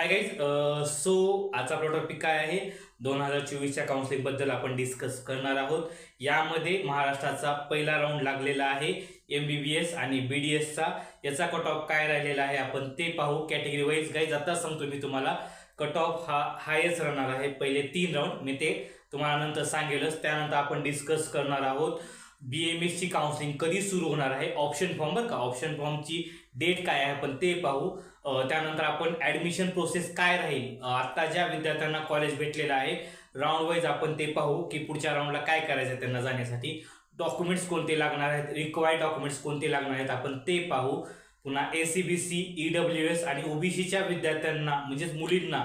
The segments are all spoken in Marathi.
हाय गाईज सो आजचा आपला टॉपिक काय आहे? दोन हजार चोवीसच्या काउन्सिलिंगबद्दल आपण डिस्कस करणार आहोत. यामध्ये महाराष्ट्राचा पहिला राऊंड लागलेला आहे एम बी बी एस आणि बी डी एसचा याचा कट ऑफ काय राहिलेला आहे आपण ते पाहू कॅटेगरी वाईज गाईज आता सांगतो मी तुम्हाला कट ऑफ हा हायच राहणार आहे पहिले तीन राऊंड मी ते तुम्हाला नंतर सांगेलच. त्यानंतर आपण डिस्कस करणार आहोत बी एम एसची काउन्सिलिंग कधी सुरू होणार आहे? ऑप्शन फॉर्म बरं का? ऑप्शन फॉर्मची डेट काय आहे? आपण ते पाहू. त्यानंतर आपण ॲडमिशन प्रोसेस काय राहील? आत्ता ज्या विद्यार्थ्यांना कॉलेज भेटलेलं आहे राऊंड वाईज आपण ते पाहू की पुढच्या राऊंडला काय करायचं आहे त्यांना जाण्यासाठी. डॉक्युमेंट्स कोणते लागणार आहेत? रिक्वायर्ड डॉक्युमेंट्स कोणते लागणार आहेत? आपण ते पाहू. पुन्हा A C B C E W S आणि ओबीसीच्या विद्यार्थ्यांना म्हणजेच मुलींना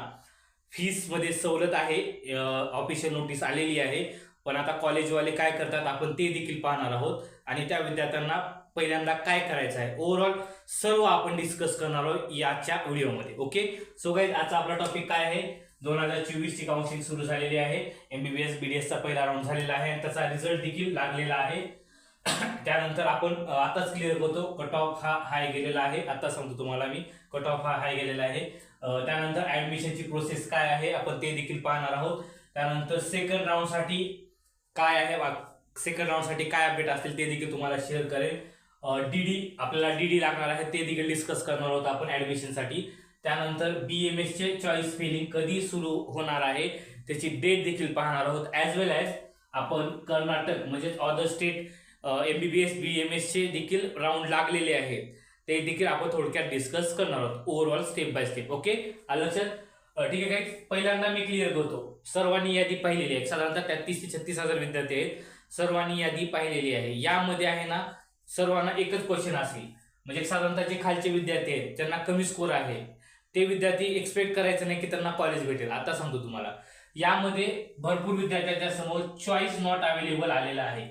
फीसमध्ये सवलत आहे. ऑफिशियल नोटीस आलेली आहे. पण आता कॉलेजवाले काय करतात? आपण ते देखील पाहणार आहोत. आणि त्या विद्यार्थ्यांना पहिल्यांदा काय करायचं आहे? ओव्हरऑल सर्व आपण डिस्कस करणार आहोत याच्या व्हिडिओमध्ये ओके सो गाईज आजचा आपला टॉपिक काय आहे? दोन हजार चोवीस ची काउन्सिलिंग सुरू झालेली आहे. एमबीबीएस बीडीएसचा पहिला राऊंड झालेला आहे आणि त्याचा रिझल्ट देखील लागलेला आहे. त्यानंतर आपण आताच क्लिअर करतो. कट ऑफ हा हाय गेलेला आहे. आता सांगतो तुम्हाला मी. कट ऑफ हा हाय गेलेला आहे. त्यानंतर ऍडमिशनची प्रोसेस काय आहे? आपण ते देखील पाहणार आहोत. त्यानंतर सेकंड राऊंडसाठी काय आहे? सेकंड राऊंडसाठी काय अपडेट असतील ते देखील तुम्हाला शेअर करेल डीडी आपल्याला डीडी लागणार आहे ते देखील डिस्कस करणार आहोत आपण ऍडमिशनसाठी त्यानंतर बी एम एसचे चॉईस फिलिंग कधी सुरू होणार आहे त्याची डेट देखील पाहणार आहोत. ॲज वेल ॲज आपण कर्नाटक म्हणजेच other state M B B S B M एसचे देखील राऊंड लागलेले आहेत. ते देखील आपण थोडक्यात डिस्कस करणार आहोत overall step by step okay आलं लक्षात? ठीक आहे काय पहिल्यांदा मी क्लिअर करतो. सर्वांनी यादी पाहिलेली आहे. साधारणतः तेहतीस ते छत्तीस हजार विद्यार्थी आहेत. सर्वांनी यादी पाहिलेली आहे. यामध्ये आहे ना सर्वांना एकच क्वेश्चन असेल. म्हणजे साधारणतः जे खालचे विद्यार्थी आहेत त्यांना कमी स्कोर आहे. ते विद्यार्थी एक्सपेक्ट करायचं नाही की त्यांना कॉलेज भेटेल. आता सांगतो तुम्हाला. यामध्ये भरपूर विद्यार्थ्यांच्या समोर चॉईस नॉट अवेलेबल आलेला आहे.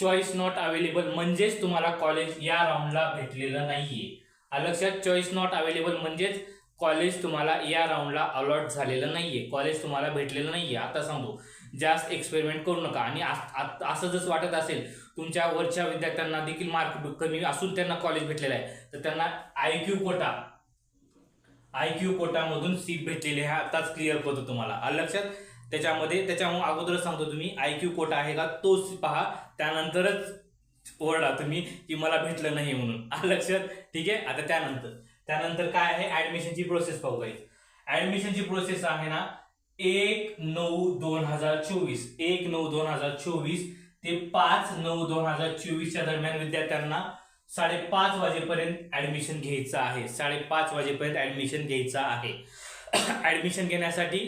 चॉईस नॉट अवेलेबल म्हणजेच तुम्हाला कॉलेज या राऊंडला भेटलेलं नाहीये. लक्षात चॉईस नॉट अवेलेबल म्हणजेच कॉलेज तुम्हाला या राऊंडला अलॉट झालेलं नाहीये. कॉलेज तुम्हाला भेटलेलं नाहीये. आता सांगतो. जास्त एक्सपेरिमेंट करू नका. आणि असं जसं वाटत असेल तुमच्या वरच्या विद्यार्थ्यांना देखील मार्क कमी असून त्यांना कॉलेज भेटलेलं आहे. तर त्यांना I Q quota I Q कोटामधून seat भेटलेली आहे. आताच क्लिअर करतो तुम्हाला. आलं लक्षात? त्याच्यामध्ये त्याच्यामुळे अगोदरच सांगतो तुम्ही आय क्यू कोटा आहे का? तोच पहा. त्यानंतरच ओरडा तुम्ही की मला भेटलं नाही म्हणून. आलं लक्षात? ठीक आहे? आता त्यानंतर. त्यानंतर काय आहे? ऍडमिशनची प्रोसेस पाहू काही ऍडमिशनची प्रोसेस आहे ना एक नऊ दोन हजार चोवीस. एक नऊ दोन हजार चोवीस ते पाच नऊ दोन हजार चोवीसच्या दरम्यान विद्यार्थ्यांना साडेपाच वाजेपर्यंत ऍडमिशन घ्यायचं आहे. साडेपाच वाजेपर्यंत ऍडमिशन घ्यायचं आहे. ऍडमिशन घेण्यासाठी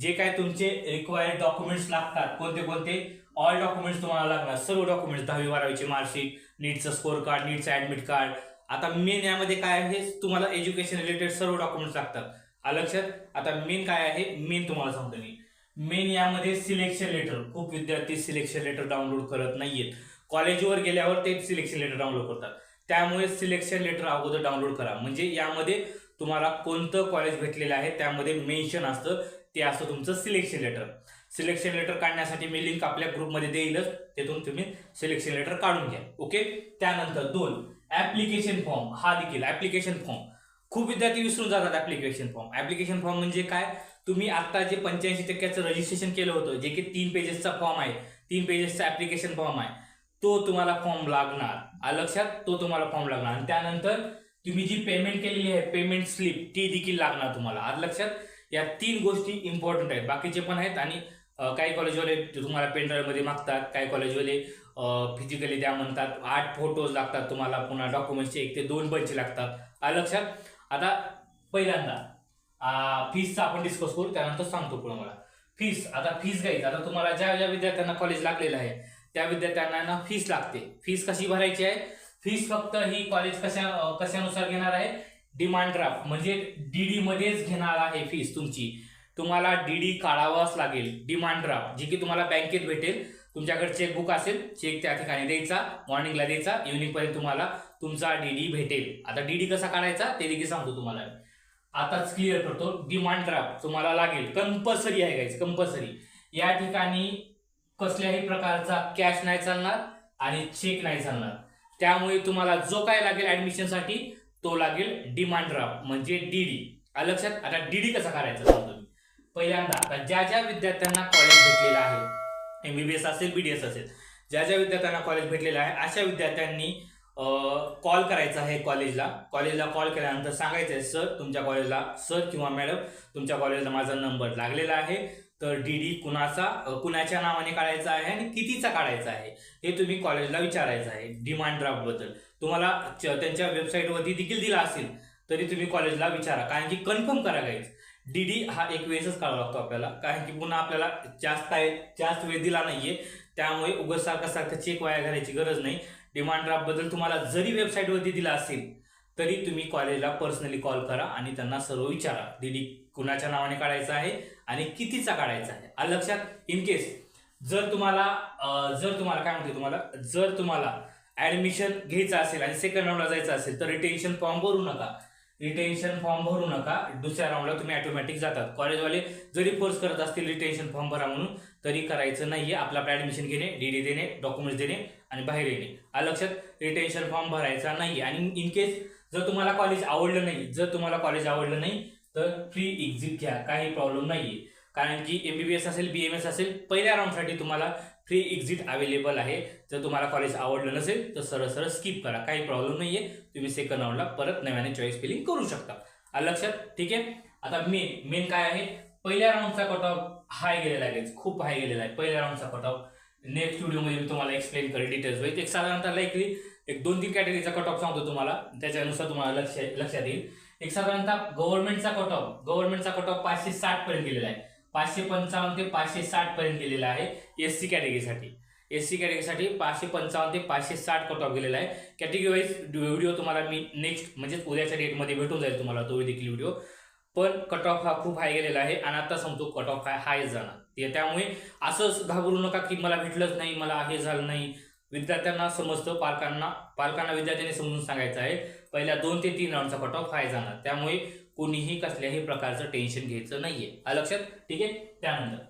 जे काय तुमचे रिक्वायर्ड डॉक्युमेंट्स लागतात कोणते कोणते ऑल डॉक्युमेंट्स तुम्हाला लागणार. सर्व डॉक्युमेंट्स दहावी बारावीचे मार्कशीट नीटचं स्कोअर कार्ड नीटचं ऍडमिट कार्ड आता मेन यामध्ये काय आहे? तुम्हाला एज्युकेशन रिलेटेड सर्व डॉक्युमेंट्स लागतात. लक्षात? आता मेन काय आहे? मेन तुम्हाला सांगतो मी. मेन यामध्ये सिलेक्शन लेटर. खूप विद्यार्थी सिलेक्शन लेटर डाउनलोड करत नाहीयेत. कॉलेजवर गेल्यावर ते सिलेक्शन लेटर डाउनलोड करतात. त्यामुळे सिलेक्शन लेटर अगोदर डाउनलोड करा. म्हणजे यामध्ये तुम्हाला कोणतं कॉलेज भेटलेलं आहे त्यामध्ये मेन्शन असतं ते असतं तुमचं सिलेक्शन लेटर. सिलेक्शन लेटर काढण्यासाठी मी लिंक आपल्या ग्रुपमध्ये देईलच तेथून तुम्ही सिलेक्शन लेटर काढून घ्या. ओके? त्यानंतर दोन ऍप्लिकेशन फॉर्म. हा देखील ऍप्लिकेशन फॉर्म. खूप विद्यार्थी विसरून जातात ऍप्लिकेशन फॉर्म. ऍप्लिकेशन फॉर्म म्हणजे काय? तुम्ही आता जे पंच्याऐंशी टक्क्याचं रजिस्ट्रेशन केलं होतं जे की तीन पेजेसचा फॉर्म आहे तीन पेजेसचा ऍप्लिकेशन फॉर्म आहे तो तुम्हाला फॉर्म लागणार. लक्षात? तो तुम्हाला फॉर्म लागणार. आणि त्यानंतर तुम्ही जी पेमेंट केलेली आहे पेमेंट स्लिप ती देखील लागणार तुम्हाला. आज लक्षात? या तीन गोष्टी इम्पॉर्टंट आहेत. बाकीचे पण आहेत आणि काही कॉलेजवाले तुम्हाला पेनड्राईव्हमध्ये मागतात काही कॉलेजवाले फिजिकली द्या म्हणतात आठ फोटोज लागतात तुम्हाला पुन्हा डॉक्युमेंटचे एक ते दोन बंच लागतात. लक्षात? आता पहिल्यांदा फीसचा आपण डिस्कस करू त्यानंतर सांगतो पुढे मला. फीस आता फीस घ्यायची आता तुम्हाला ज्या ज्या विद्यार्थ्यांना कॉलेज लागलेलं आहे त्या विद्यार्थ्यांना ना फीस लागते. फीस कशी भरायची आहे? फीस फक्त ही कॉलेज कशा कशानुसार घेणार आहे? डिमांड ड्राफ्ट म्हणजे डीडी मध्येच घेणार आहे फीस तुमची. तुम्हाला डीडी काढावाच लागेल डिमांड ड्राफ्ट जी की तुम्हाला बँकेत भेटेल. तुमच्याकडे चेकबुक असेल चेक त्या ठिकाणी द्यायचा मॉर्निंगला द्यायचा इव्हनिंग पर्यंत तुम्हाला तुमचा डीडी भेटेल. आता डीडी कसा काढायचा ते देखील सांगतो तुम्हाला. आताच क्लिअर करतो. डिमांड ड्राफ्ट तुम्हाला लागेल. कंपल्सरी आहे गाईज कंपल्सरी या ठिकाणी कसल्याही प्रकारचा कॅश नाही चालणार आणि चेक नाही चालणार. त्यामुळे तुम्हाला जो काय लागेल ऍडमिशनसाठी तो लागेल डिमांड ड्राफ्ट म्हणजे डीडी आलं लक्षात आता डीडी कसा करायचा सांगतो मी पहिल्यांदा आता ज्या ज्या विद्यार्थ्यांना कॉलेज भेटलेलं आहे एमबीबीएस असेल बीडीएस असेल ज्या ज्या विद्यार्थ्यांना कॉलेज भेटलेलं आहे अशा विद्यार्थ्यांनी कॉल करायचा आहे कॉलेजला. कॉलेजला कॉल केल्यानंतर सांगायचं आहे सर तुमच्या कॉलेजला सर किंवा मॅडम तुमच्या कॉलेजला माझा नंबर लागलेला आहे. तर डी डी कुणाचा कुणाच्या नावाने काढायचा आहे आणि कितीचा काढायचा आहे हे तुम्ही कॉलेजला विचारायचं आहे डिमांड ड्राफ्टबद्दल तुम्हाला च- त्यांच्या वेबसाईटवरती देखील दिला असेल तरी तुम्ही कॉलेजला विचारा. कारण की कन्फर्म करा गाईज डी डी हा एक वेळेसच काढावा लागतो आपल्याला. कारण की पुन्हा आपल्याला जास्त आहे जास्त वेळ दिला नाहीये. त्यामुळे उगस सारखं सारखं चेक वाया घालायची गरज नाही. डिमांड ड्राफ्टबद्दल तुम्हाला जरी वेबसाईटवरती दिला असेल तरी तुम्ही कॉलेजला पर्सनली कॉल करा आणि त्यांना सर्व विचारा डीडी कुणाच्या नावाने काढायचा आहे आणि कितीचा काढायचा आहे. आलं लक्षात इन केस जर तुम्हाला जर तुम्हाला काय म्हणते तुम्हाला जर तुम्हाला ऍडमिशन घ्यायचं असेल आणि सेकंड राऊंडला जायचं असेल तर रिटेन्शन फॉर्म भरू नका. रिटेन्शन फॉर्म भरू नका. दुसऱ्या राऊंडला तुम्ही ऑटोमॅटिक जातात. कॉलेजवाले जरी फोर्स करत असतील रिटेन्शन फॉर्म भरा म्हणून तरी करायचं नाहीये. आपलं आपलं ऍडमिशन घेणे डी डी देणे डॉक्युमेंट्स देणे आणि बाहेर येणे. आलं लक्षात रिटेन्शन फॉर्म भरायचा नाही आणि इन केस जर तुम्हाला कॉलेज आवडलं नाही जर तुम्हाला कॉलेज आवडलं नाही तर फ्री एक्झिट घ्या. काही प्रॉब्लेम नाहीये. कारण की एमबीबीएस असेल बी एम एस असेल पहिल्या राऊंडसाठी तुम्हाला फ्री एक्झिट अवेलेबल आहे. जर तुम्हाला कॉलेज आवडलं नसेल तर सरळ सरळ स्किप करा. काही प्रॉब्लेम नाही आहे तुम्ही सेकंड राऊंडला परत नव्याने चॉईस फिलिंग करू शकता. आलं लक्षात? ठीक आहे? आता मेन मेन काय आहे? पहिल्या राऊंडचा कट ऑफ हाय गेलेला आहे. खूप हाय गेलेला आहे. पहिल्या राऊंडचा कट ऑफ नेक्स्ट व्हिडिओमध्ये मी तुम्हाला एक्सप्लेन करेल डिटेल्स होईल एक साधारणतः लाईकली एक दोन तीन कॅटेगरीचा कट ऑफ सांगतो तुम्हाला. त्याच्यानुसार तुम्हाला लक्ष लक्षात येईल. एक साधारणतः गव्हर्नमेंटचा कट ऑफ गव्हर्नमेंटचा कट ऑफ पाचशे साठ पर्यंत गेलेला आहे. पाचशे पंचावन्न ते पाचशे साठ पर्यंत गेलेला आहे एस सी कॅटेगरीसाठी एस सी कॅटेगरीसाठी पाचशे पंचावन्न ते पाचशे साठ कट ऑफ गेलेला आहे. कॅटेगरी वाईज व्हिडिओ तुम्हाला मी नेक्स्ट म्हणजेच उद्याच्या डेटमध्ये भेटून जाईल तुम्हाला तो देखील व्हिडिओ पण कट ऑफ हा खूप हाय गेलेला आहे आणि आता समजतो कट ऑफ हाय हाय जाणार त्यामुळे असंच घाबरू नका की मला भेटलंच नाही मला हे झालं नाही. विद्यार्थ्यांना समजतं पालकांना पालकांना विद्यार्थ्यांनी समजून सांगायचं आहे. पहिल्या दोन ते तीन राऊंडचा कट ऑफ हाय जाणार. त्यामुळे कोणीही कसल्याही प्रकारचं टेन्शन घ्यायचं नाहीये. लक्षात? ठीक आहे? त्यानंतर.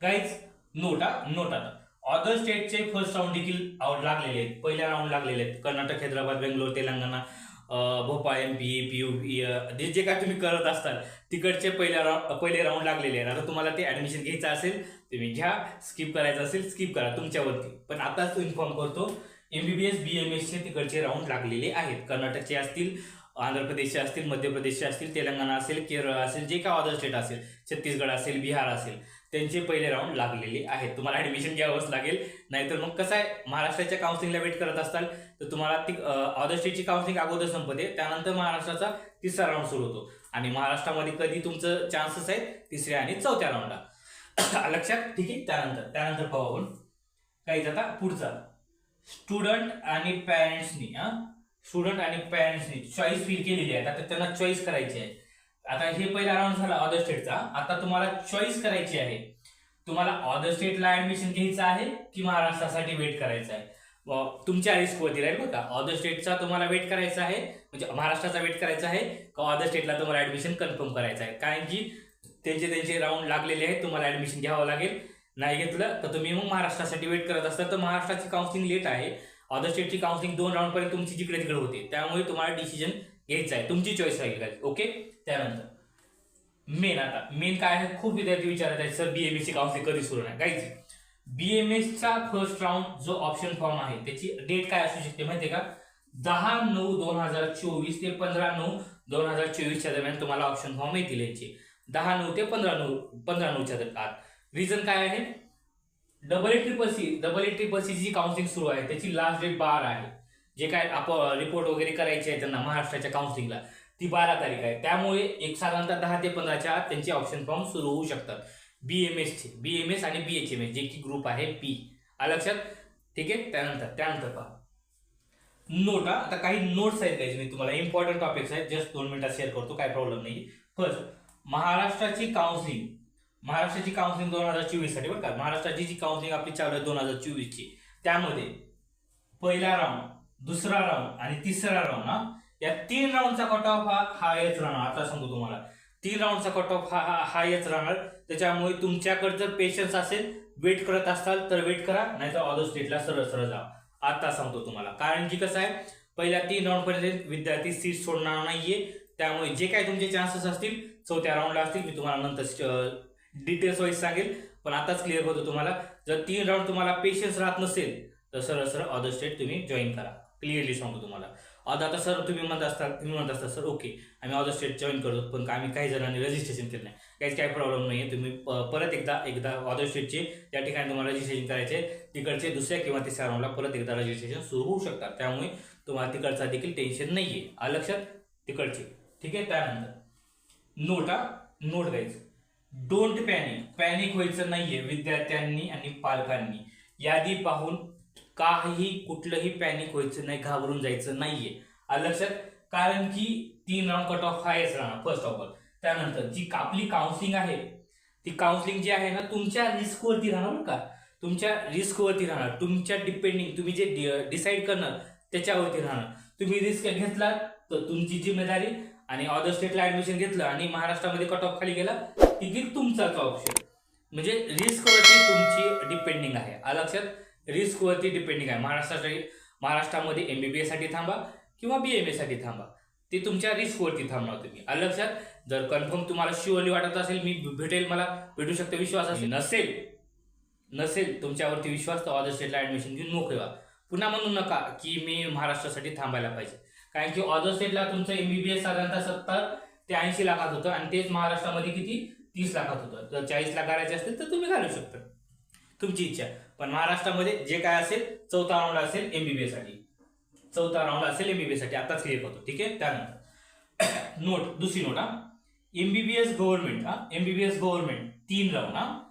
काहीच नोट हा नोट. आता अदर स्टेटचे फर्स्ट राऊंड देखील आउट लागलेले आहेत. पहिल्या राऊंड लागलेले आहेत. Karnataka Hyderabad Bangalore Telangana Bhopal M P P U P जे काय तुम्ही करत असताल तिकडचे पहिल्या राऊंड पहिले राऊंड लागलेले आहेत. आता तुम्हाला ते ऍडमिशन घ्यायचं असेल तुम्ही घ्या. स्किप करायचं असेल स्किप करा. तुमच्यावरती पण आताच तो इन्फॉर्म करतो एमबीबीएस बी एम एसचे तिकडचे राऊंड लागलेले आहेत. कर्नाटकचे असतील आंध्र प्रदेशचे असतील मध्य प्रदेशचे असतील तेलंगणा असेल केरळ असेल जे काय अदर स्टेट असेल छत्तीसगड असेल बिहार असेल त्यांचे पहिले राऊंड लागलेले आहेत. तुम्हाला ऍडमिशन घ्यावंच लागेल. नाहीतर मग कसं आहे महाराष्ट्राच्या काउन्सिलिंगला वेट करत असताल तर तुम्हाला ती अदर स्टेटची काउन्सिलिंग अगोदर संपते. त्यानंतर महाराष्ट्राचा तिसरा राऊंड सुरू होतो. आणि महाराष्ट्रामध्ये कधी तुमचं चान्सेस आहेत? तिसऱ्या आणि चौथ्या राऊंडला लक्षात ठीक आहे? त्यानंतर त्यानंतर पाहू आपण. काही आता पुढचा. स्टुडंट आणि पॅरेंट्सनी हां? स्टुडंट आणि पॅरेंट्सनी चॉईस फील केलेली आहे. आता त्यांना चॉईस करायची आहे. आता हे पहिला राऊंड झाला अदर स्टेटचा आता तुम्हाला चॉईस करायची आहे. तुम्हाला अदर स्टेटला ऍडमिशन घ्यायचं आहे की महाराष्ट्रासाठी वेट करायचं आहे? तुमच्या रिस्कवरती राहील बघा. अदर स्टेटचा तुम्हाला वेट करायचा आहे. म्हणजे महाराष्ट्राचा वेट करायचा आहे का अदर स्टेटला तुम्हाला ऍडमिशन कन्फर्म करायचं आहे? कारण की त्यांचे त्यांचे राऊंड लागलेले आहेत. तुम्हाला ऍडमिशन घ्यावं लागेल. नाही घेतलं तर तुम्ही मग महाराष्ट्रासाठी वेट करत असता. तर महाराष्ट्राची काउन्सिलिंग लेट आहे. अदर स्टेटची काउन्सिलिंग दोन राऊंड पर्यंत तुमची जिकडे तिकडे होते. त्यामुळे तुम्हाला डिसिजन घ्यायचं आहे. तुमची चॉईस राहील काय ओके त्यानंतर. मेन आता. मेन काय आहे? खूप विद्यार्थी विचारत आहेत सर बीएमएस ची काउन्सिलिंग कधी सुरू नाही काही बी एम एसचा फर्स्ट राऊंड जो ऑप्शन फॉर्म आहे त्याची डेट काय असू शकते माहितीये का? दहा नऊ दोन हजार चोवीस ते पंधरा नऊ दोन हजार चोवीसच्या दरम्यान तुम्हाला ऑप्शन फॉर्म येतील यांचे. दहा नऊ ते पंधरा नऊ पंधरा नऊच्या दरम्यान. रिझन काय आहे? Double A triple C double A triple C G counselling सुरू आहे. त्याची लास्ट डेट बारा आहे. जे काय आपण रिपोर्ट वगैरे करायचे आहे त्यांना महाराष्ट्राच्या काउन्सिलिंगला ती बारा तारीख आहे. त्यामुळे एक साधारणतः दहा ते पंधराच्या आत त्यांचे ऑप्शन फॉर्म सुरू होऊ शकतात. बी एम एसचे बी एम एस आणि बी एच एम एस जे की ग्रुप आहे पी आ लक्षात? ठीक आहे? त्यानंतर त्यानंतर पहा. नोट आता काही नोट्स आहेत त्याचे मी तुम्हाला. इम्पॉर्टंट टॉपिक्स आहेत. जस्ट दोन मिनिटात शेअर करतो. काय प्रॉब्लेम नाही फर्स्ट महाराष्ट्राची काउन्सिलिंग महाराष्ट्राची काउन्सिलिंग दोन हजार चोवीससाठी बरं का? महाराष्ट्राची जी काउन्सिलिंग आपली चालू आहे दोन हजार चोवीसची त्यामध्ये पहिला राऊंड दुसरा राऊंड आणि तिसरा राऊंड हा? या तीन राऊंडचा कट ऑफ हा हायच राहणार. आता सांगतो तुम्हाला. तीन राऊंडचा कट ऑफ हा हा हायच राहणार. त्याच्यामुळे तुमच्याकडे जर पेशन्स असेल वेट करत असाल तर वेट करा. नाही तर ऑदर स्टेटला सरळ सरळ जा. आता सांगतो तुम्हाला. कारण की कसं आहे पहिल्या तीन राऊंडपर्यंत विद्यार्थी सीट सोडणार नाहीये. त्यामुळे जे काही तुमचे चान्सेस असतील चौथ्या राऊंडला असतील मी तुम्हाला नंतर डिटेल्स वाईज सांगेल पण आताच क्लिअर होतो तुम्हाला. जर तीन राऊंड तुम्हाला पेशन्स राहत नसेल तर सरळ सरळ अदर स्टेट तुम्ही जॉईन करा. क्लिअरली सांगतो तुम्हाला. आता आता सर तुम्ही म्हणत असता तुम्ही म्हणत असता सर ओके आम्ही अदर स्टेट जॉईन करतो पण आम्ही काही जणांनी रजिस्ट्रेशन केलं नाही? काहीच काही प्रॉब्लेम नाही आहे तुम्ही परत एकदा एकदा अदर स्टेटचे त्या ठिकाणी तुम्हाला रजिस्ट्रेशन करायचे. तिकडचे दुसऱ्या किंवा तिसऱ्या राऊंडला परत एकदा रजिस्ट्रेशन सुरू होऊ शकतात. त्यामुळे तुम्हाला तिकडचा देखील टेन्शन नाही आहे लक्षात? तिकडचे. ठीक आहे? त्यानंतर. नोट नोट द्यायचं डोंट पॅनिक पॅनिक व्हायचं नाहीये विद्यार्थ्यांनी आणि पालकांनी. यादी पाहून काही कुठलंही पॅनिक व्हायचं नाही घाबरून जायचं नाहीये. आलं लक्षात? कारण की तीन राऊंड कट ऑफ हायच राहणार फर्स्ट ऑफ ऑल त्यानंतर जी आपली काउन्सिलिंग आहे ती काउन्सिलिंग जी आहे ना तुमच्या रिस्कवरती राहणार ना का? तुमच्या रिस्कवरती राहणार. तुमच्या डिपेंडिंग तुम्ही जे डिसाईड करणार त्याच्यावरती राहणार. तुम्ही रिस्क घेतलात तर तुमची जिम्मेदारी आणि अदर स्टेटला ऍडमिशन घेतलं आणि महाराष्ट्रामध्ये कट ऑफ खाली गेला की तुमचाच ऑप्शन म्हणजे रिस्कवरती तुमची डिपेंडिंग आहे. आलं लक्षात? रिस्कवरती डिपेंडिंग आहे. महाराष्ट्रासाठी महाराष्ट्रामध्ये एम बी बी एसाठी थांबा किंवा बी एम एसाठी थांबा. ते तुमच्या रिस्कवरती थांबणार तुम्ही. आलं लक्षात? जर कन्फर्म तुम्हाला शुअरली वाटत असेल मी भेटेल मला. भेटू शकतो विश्वास असेल. नसेल नसेल तुमच्यावरती विश्वास तर अदर स्टेटला ऍडमिशन घेऊन मोकळे व्हा. पुन्हा म्हणू नका की मी महाराष्ट्रासाठी थांबायला पाहिजे. कारण की ऑदर स्टेटला तुमचं एमबीबीएस साधारणतः सत्तर ते ऐंशी लाखात होतं आणि तेच महाराष्ट्रामध्ये किती? तीस लाखात होतं. जर चाळीस लाख करायचे असतील तर तुम्ही घालू शकता. तुमची इच्छा. पण महाराष्ट्रामध्ये जे काय असेल चौथा राऊंड असेल एमबीबीएससाठी. चौथा राऊंड असेल एमबीबीएससाठी. आताच क्लिअर होतो ठीक आहे? त्यानंतर. नोट दुसरी नोट हा. एमबीबीएस गव्हर्नमेंट हा. एमबीबीएस गव्हर्नमेंट तीन राऊंड हा.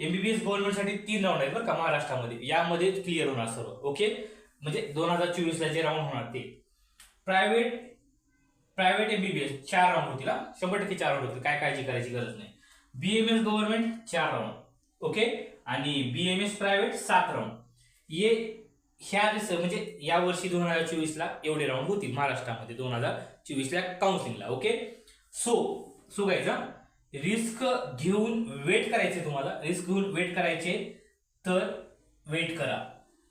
एमबीबीएस गव्हर्नमेंटसाठी तीन राऊंड आहेत बरं का महाराष्ट्रामध्ये. यामध्ये क्लिअर होणार सर्व. ओके म्हणजे दोन हजार चोवीसला जे राऊंड होणार ते. प्रायव्हेट प्रायव्हेट एमबीबीएस चार राऊंड होतील शंभर टक्के चार राऊंड होतील. काय काळजी करायची गरज नाही. बीएमएस गव्हर्नमेंट चार राऊंड ओके आणि बीएमएस प्रायव्हेट सात राऊंड ये ह्या रिस- म्हणजे या वर्षी दोन हजार चोवीसला एवढे राऊंड होतील महाराष्ट्रामध्ये दोन हजार चोवीसला काउन्सिलिंगला ओके सो सो गायचा रिस्क घेऊन वेट करायचे तुम्हाला. रिस्क घेऊन वेट करायचे तर वेट करा.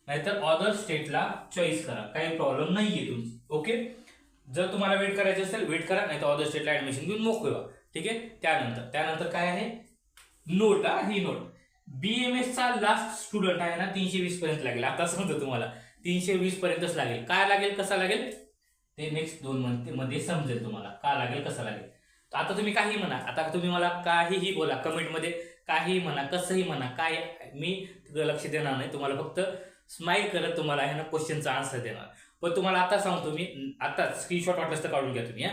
नाहीतर अदर स्टेटला चॉईस करा. काही प्रॉब्लेम नाहीये तुमची. ओके? जर तुम्हाला वेट करायचे असेल वेट करा नाही तर ऑदर स्टेटला ऍडमिशन घेऊन मोकळे व्हा. ठीक आहे? त्यानंतर त्यानंतर काय आहे? नोट हा ही नोट एम एसचा लास्ट स्टुडंट आहे ना तीनशे वीस पर्यंत लागेल. आता समजतो तुम्हाला. तीनशे वीस पर्यंतच लागेल. काय लागेल कसा लागेल? ते नेक्स्ट दोन मंथमध्ये समजेल तुम्हाला. का लागेल कसा लागेल? तर आता तुम्ही काही म्हणा. आता तुम्ही मला काहीही बोला कमेंटमध्ये काहीही म्हणा कसंही म्हणा काय मी लक्ष देणार नाही. तुम्हाला फक्त स्माईल करत तुम्हाला आहे ना क्वेश्चनचा आन्सर देणार. पण तुम्हाला आता सांगतो मी आता स्क्रीनशॉट वाटलंच तर काढून घ्या तुम्ही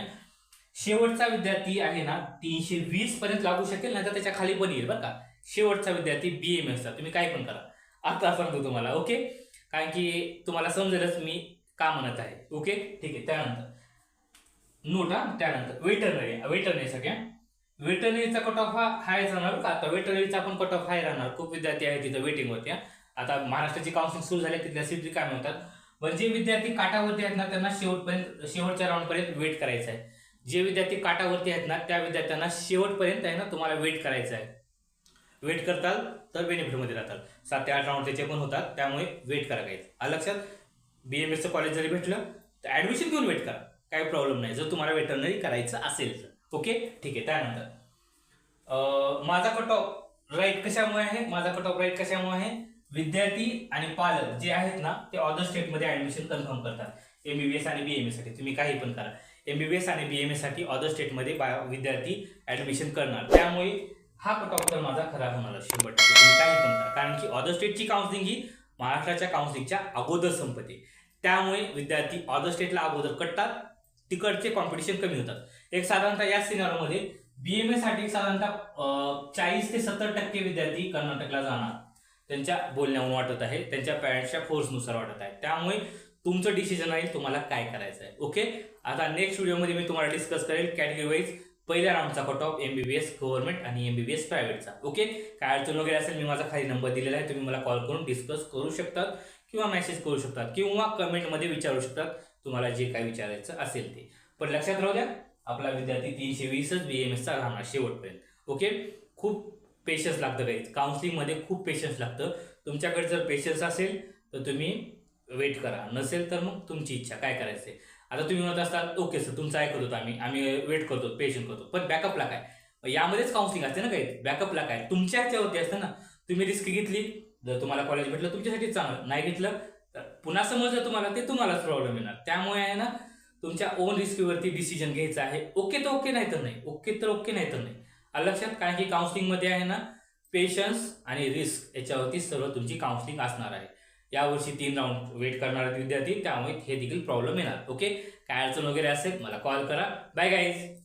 शेवटचा विद्यार्थी आहे ना तीनशे वीस पर्यंत लागू शकेल नाही तर त्याच्याखाली पण येईल बरं का. शेवटचा विद्यार्थी बी एम एसचा तुम्ही काय पण करा. आता सांगतो तुम्हाला ओके? कारण की तुम्हाला समजेलच मी का म्हणत आहे ओके? ठीक आहे त्यानंतर. नोट हा त्यानंतर. वेटरनरी वेटरनरीसाठी वेटरनरीचा कट ऑफ हा हाय राहणार का? आता वेटरनरीचा पण कट ऑफ हाय राहणार. खूप विद्यार्थी आहे तिथं वेटिंगवरती होत्या आता महाराष्ट्राची काउन्सिलिंग सुरू झाली तिथल्या सीट काय म्हणतात पण जे विद्यार्थी काटावरती आहेत ना त्यांना शेवटपर्यंत शेवटच्या राऊंडपर्यंत वेट करायचं आहे जे विद्यार्थी काटावरती आहेत ना त्या विद्यार्थ्यांना शेवटपर्यंत आहे ना तुम्हाला वेट करायचं आहे वेट करताल तर बेनिफिटमध्ये राहताल. सात ते आठ राऊंड त्याचे पण होतात त्यामुळे वेट करा आलं लक्षात? बी एम एसचं कॉलेज जरी भेटलं तर ॲडमिशन घेऊन वेट करा. काही प्रॉब्लेम नाही. जर तुम्हाला वेटरनरी करायचं असेल तर. ओके ठीक आहे त्यानंतर. माझा कट ऑफ राईट कशामुळे आहे? माझा कट ऑफ राईट कशामुळे आहे? विद्यार्थी आणि पालक जे आहेत ना ते ऑदर स्टेटमध्ये ऍडमिशन कन्फर्म करतात. एमबीबीएस आणि बीएमएससाठी तुम्ही काही पण करा. एमबीबीएस आणि बीएमएससाठी ऑदर स्टेटमध्ये बा- विद्यार्थी ऍडमिशन करणार. त्यामुळे हा कट ऑफ तर माझा खराब होणार शंभर टक्के. तुम्ही काही पण करा. कारण की ऑदर स्टेटची काउन्सिलिंग ही महाराष्ट्राच्या काउन्सिलिंगच्या अगोदर संपते. त्यामुळे विद्यार्थी ऑदर स्टेटला अगोदर कटतात तिकडचे कॉम्पिटिशन कमी होतात. एक साधारणतः या सिनारोमध्ये बीएमएससाठी साधारणतः चाळीस ते सत्तर टक्के विद्यार्थी कर्नाटकला जाणार. त्यांच्या बोलण्यावरून वाटत आहे त्यांच्या पॅरेंट्सच्या फोर्सनुसार वाटत आहे. त्यामुळे तुमचं डिसिजन राहील तुम्हाला काय करायचं आहे. ओके आता नेक्स्ट व्हिडिओमध्ये मी तुम्हाला डिस्कस करेल कॅटेगरी वाईज पहिल्या राऊंडचा कट ऑफ एमबीबीएस गव्हर्नमेंट आणि एमबीबीएस प्रायव्हेटचा ओके काय अडचण वगैरे असेल मी माझा खाली नंबर दिलेला आहे तुम्ही मला कॉल करून डिस्कस करू शकतात किंवा मेसेज करू शकतात किंवा कमेंटमध्ये विचारू शकतात तुम्हाला जे काय विचारायचं असेल ते. पण लक्षात राहू द्या आपला विद्यार्थी तीनशे वीसच बी एम एसचा राहणार शेवटपर्यंत. ओके खूप पेशन्स लागतं काही काउन्सिलिंगमध्ये खूप पेशन्स लागतं. तुमच्याकडे जर पेशन्स असेल तर तुम्ही वेट करा. नसेल तर मग तुमची इच्छा काय करायचं आता तुम्ही म्हणत असतात ओके सर तुमचं ऐकत होतो आम्ही. आम्ही वेट करतो पेशंट करतो. पण बॅकअपला काय? यामध्येच काउन्सिलिंग असते ना काही बॅकअपला काय? तुमच्या ह्याच्यावरती असतं ना. तुम्ही रिस्क घेतली जर तुम्हाला कॉलेज भेटलं तुमच्यासाठी चांगलं. नाही घेतलं तर पुन्हा समजलं तुम्हाला ते तुम्हालाच प्रॉब्लेम येणार. त्यामुळे आहे ना तुमच्या ओन रिस्कवरती डिसिजन घ्यायचं आहे. ओके तर ओके नाही तर नाही. ओके तर ओके नाही तर नाही. लक्षात कारण की काउन्सिलिंगमध्ये आहे ना पेशन्स आणि रिस्क याच्यावरती सर्व तुमची काउन्सिलिंग असणार आहे. यावर्षी तीन राऊंड वेट करणार आहेत विद्यार्थी त्यामुळे हे देखील प्रॉब्लेम येणार. ओके काय अडचण वगैरे असेल मला कॉल करा. Bye guys